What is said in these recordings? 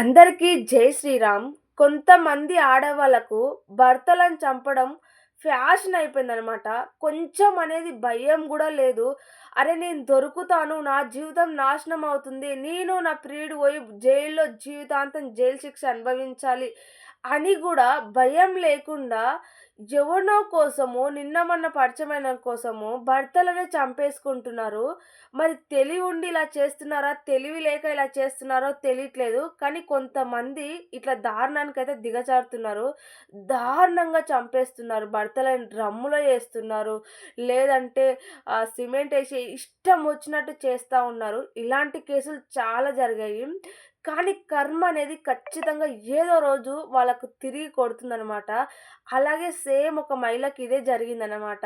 అందరికీ జై శ్రీరామ్. కొంతమంది ఆడవాళ్ళకు భర్తలను చంపడం ఫ్యాషన్ అయిపోయిందనమాట కొంచెం అనేది భయం కూడా లేదు. అరే నేను దొరుకుతాను నా జీవితం నాశనం అవుతుంది నేను నా ప్రియుడు పోయి జైల్లో జీవితాంతం జైలు శిక్ష అనుభవించాలి అని కూడా భయం లేకుండా ఎవనో కోసము నిన్న మొన్న పరిచయమైన కోసము భర్తలనే చంపేసుకుంటున్నారు. మరి తెలివి ఉండి ఇలా చేస్తున్నారా? తెలివి లేక ఇలా చేస్తున్నారో తెలియట్లేదు. కానీ కొంతమంది ఇట్లా దారుణానికైతే దిగజారుతున్నారు. దారుణంగా చంపేస్తున్నారు. భర్తలని డ్రమ్ములో వేస్తున్నారు. లేదంటే సిమెంట్ వేసి ఇష్టం వచ్చినట్టు చేస్తూ ఉన్నారు. ఇలాంటి కేసులు చాలా జరిగాయి. కానీ కర్మ అనేది ఖచ్చితంగా ఏదో రోజు వాళ్ళకు తిరిగి కొడుతుందనమాట అలాగే సేమ్ ఒక మహిళకి ఇదే జరిగిందనమాట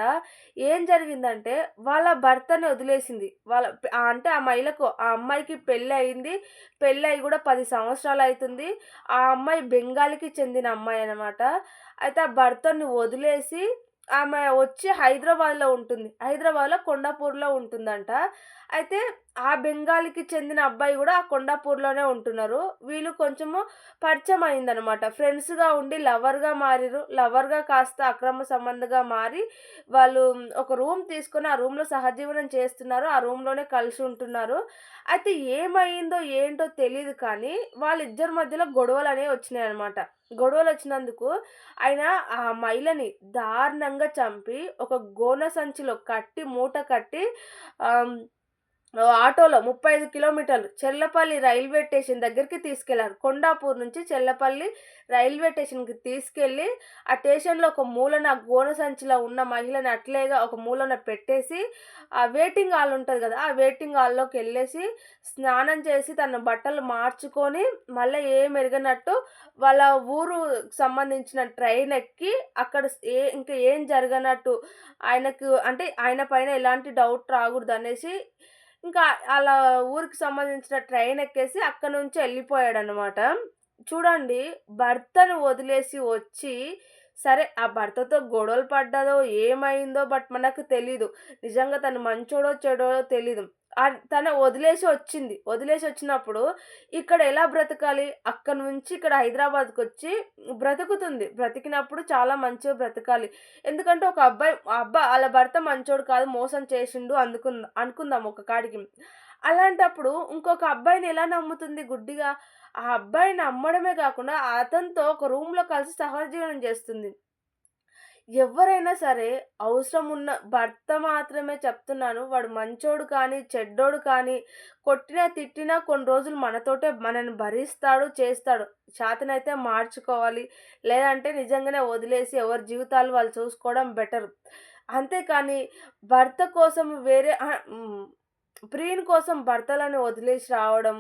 ఏం జరిగిందంటే వాళ్ళ భర్తని వదిలేసింది. వాళ్ళ అంటే ఆ మహిళకు ఆ అమ్మాయికి పెళ్ళి అయింది. పెళ్ళి అయి కూడా పది సంవత్సరాలు అవుతుంది ఆ అమ్మాయి బెంగాల్కి చెందిన అమ్మాయి అనమాట అయితే ఆ భర్తని వదిలేసి ఆమె వచ్చి హైదరాబాద్లో ఉంటుంది. హైదరాబాద్లో కొండాపూర్లో ఉంటుందంట. అయితే ఆ బెంగాల్కి చెందిన అబ్బాయి కూడా ఆ కొండాపూర్లోనే ఉంటున్నారు. వీళ్ళు కొంచెము పరిచయం అయిందనమాట. ఫ్రెండ్స్గా ఉండి లవర్గా మారిరు లవర్గా కాస్త అక్రమ సంబంధంగా మారి వాళ్ళు ఒక రూమ్ తీసుకొని ఆ రూమ్లో సహజీవనం చేస్తున్నారు. ఆ రూమ్లోనే కలిసి ఉంటున్నారు. అయితే ఏమైందో ఏంటో తెలియదు కానీ వాళ్ళిద్దరి మధ్యలో గొడవలు అనేవి వచ్చినాయి అనమాట గొడవలు వచ్చినందుకు ఆయన ఆ మహిళని దారుణంగా చంపి ఒక గోన సంచిలో కట్టి మూట కట్టి ఆటోలో ముప్పై ఐదు కిలోమీటర్లు చెల్లపల్లి రైల్వే స్టేషన్ దగ్గరికి తీసుకెళ్ళారు. కొండాపూర్ నుంచి చెల్లపల్లి రైల్వే స్టేషన్కి తీసుకెళ్ళి ఆ స్టేషన్లో ఒక మూలన గోన సంచిలో ఉన్న మహిళని అట్లేగా ఒక మూలన పెట్టేసి ఆ వెయిటింగ్ హాల్ ఉంటుంది కదా ఆ వెయిటింగ్ హాల్లోకి వెళ్ళేసి స్నానం చేసి తన బట్టలు మార్చుకొని మళ్ళీ ఏం ఎరగనట్టు వాళ్ళ ఊరు సంబంధించిన ట్రైన్ ఎక్కి అక్కడ ఏ ఇంకా ఏం జరగనట్టు ఆయనకు అంటే ఆయన పైన ఎలాంటి డౌట్ రాకూడదు అనేసి ఇంకా అలా ఊరికి సంబంధించిన ట్రైన్ ఎక్కేసి అక్కడ నుంచి వెళ్ళిపోయాడు అనమాట చూడండి భర్తను వదిలేసి వచ్చి సరే ఆ భర్తతో గొడవలు పడ్డదో ఏమైందో బట్ మనకు తెలీదు. నిజంగా తను మంచోడో చెడో తెలీదు. తన వదిలేసి వచ్చింది. వదిలేసి వచ్చినప్పుడు ఇక్కడ ఎలా బ్రతకాలి? అక్కడ నుంచి ఇక్కడ హైదరాబాద్కి వచ్చి బ్రతుకుతుంది. బ్రతికినప్పుడు చాలా మంచిగా బ్రతకాలి. ఎందుకంటే ఒక అబ్బాయి అబ్బా వాళ్ళ భర్త మంచోడు కాదు మోసం చేసిండు అందుకుందా అనుకుందాం ఒక కాడికి. అలాంటప్పుడు ఇంకొక అబ్బాయిని ఎలా నమ్ముతుంది గుడ్డిగా? ఆ అబ్బాయిని నమ్మడమే కాకుండా అతనితో ఒక రూమ్లో కలిసి సహజీవనం చేస్తుంది. ఎవరైనా సరే అవసరం ఉన్న భర్త మాత్రమే చెప్తున్నాను. వాడు మంచోడు కానీ చెడ్డోడు కానీ కొట్టినా తిట్టినా కొన్ని రోజులు మనతోటే మనని భరిస్తాడు చేస్తాడు. చేతనైతే మార్చుకోవాలి. లేదంటే నిజంగానే వదిలేసి ఎవరి జీవితాలు వాళ్ళు చూసుకోవడం బెటర్. అంతేకాని భర్త కోసం వేరే ప్రియుని కోసం భర్తలను వదిలేసి రావడం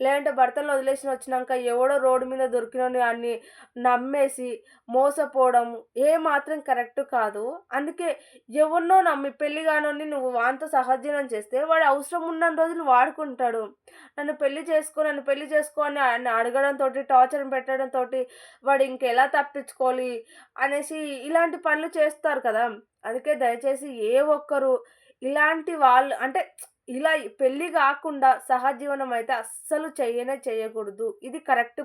లేదంటే భర్తలను వదిలేసి వచ్చినాక ఎవడో రోడ్డు మీద దొరికిన అన్ని నమ్మేసి మోసపోవడం ఏ మాత్రం కరెక్ట్ కాదు. అందుకే ఎవరినో నమ్మి పెళ్ళి కానోని నువ్వు వాంతో సహజీవనం చేస్తే వాడు అవసరం ఉన్న రోజులు వాడుకుంటాడు. నన్ను పెళ్ళి చేసుకో నన్ను పెళ్ళి చేసుకో అని అడగడంతో టార్చర్ పెట్టడంతో వాడు ఇంకెలా తప్పించుకోవాలి అనేసి ఇలాంటి పనులు చేస్తారు కదా. అందుకే దయచేసి ఏ ఒక్కరు ఇలాంటి వాళ్ళు అంటే ఇలా పెళ్ళి కాకుండా సహజీవనం అయితే అస్సలు చేయనే చేయకూడదు ఇది కరెక్ట్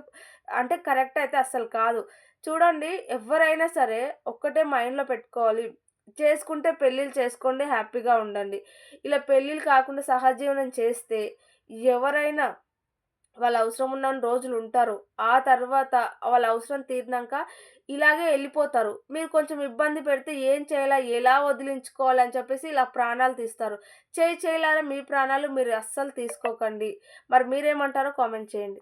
అంటే కరెక్ట్ అయితే అస్సలు కాదు. చూడండి ఎవరైనా సరే ఒక్కటే మైండ్లో పెట్టుకోవాలి. చేసుకుంటే పెళ్ళిళ్ళు చేసుకోండి హ్యాపీగా ఉండండి. ఇలా పెళ్ళిళ్ళు కాకుండా సహజీవనం చేస్తే ఎవరైనా వాళ్ళ అవసరం ఉన్న రోజులు ఉంటారు ఆ తర్వాత వాళ్ళ అవసరం తీరినాక ఇలాగే వెళ్ళిపోతారు మీరు కొంచెం ఇబ్బంది పెడితే ఏం చేయాలా ఎలా వదిలించుకోవాలని చెప్పేసి ఇలా ప్రాణాలు తీస్తారు. చేయి చేయాలని మీ ప్రాణాలు మీరు అస్సలు తీసుకోకండి. మరి మీరేమంటారో కామెంట్ చేయండి.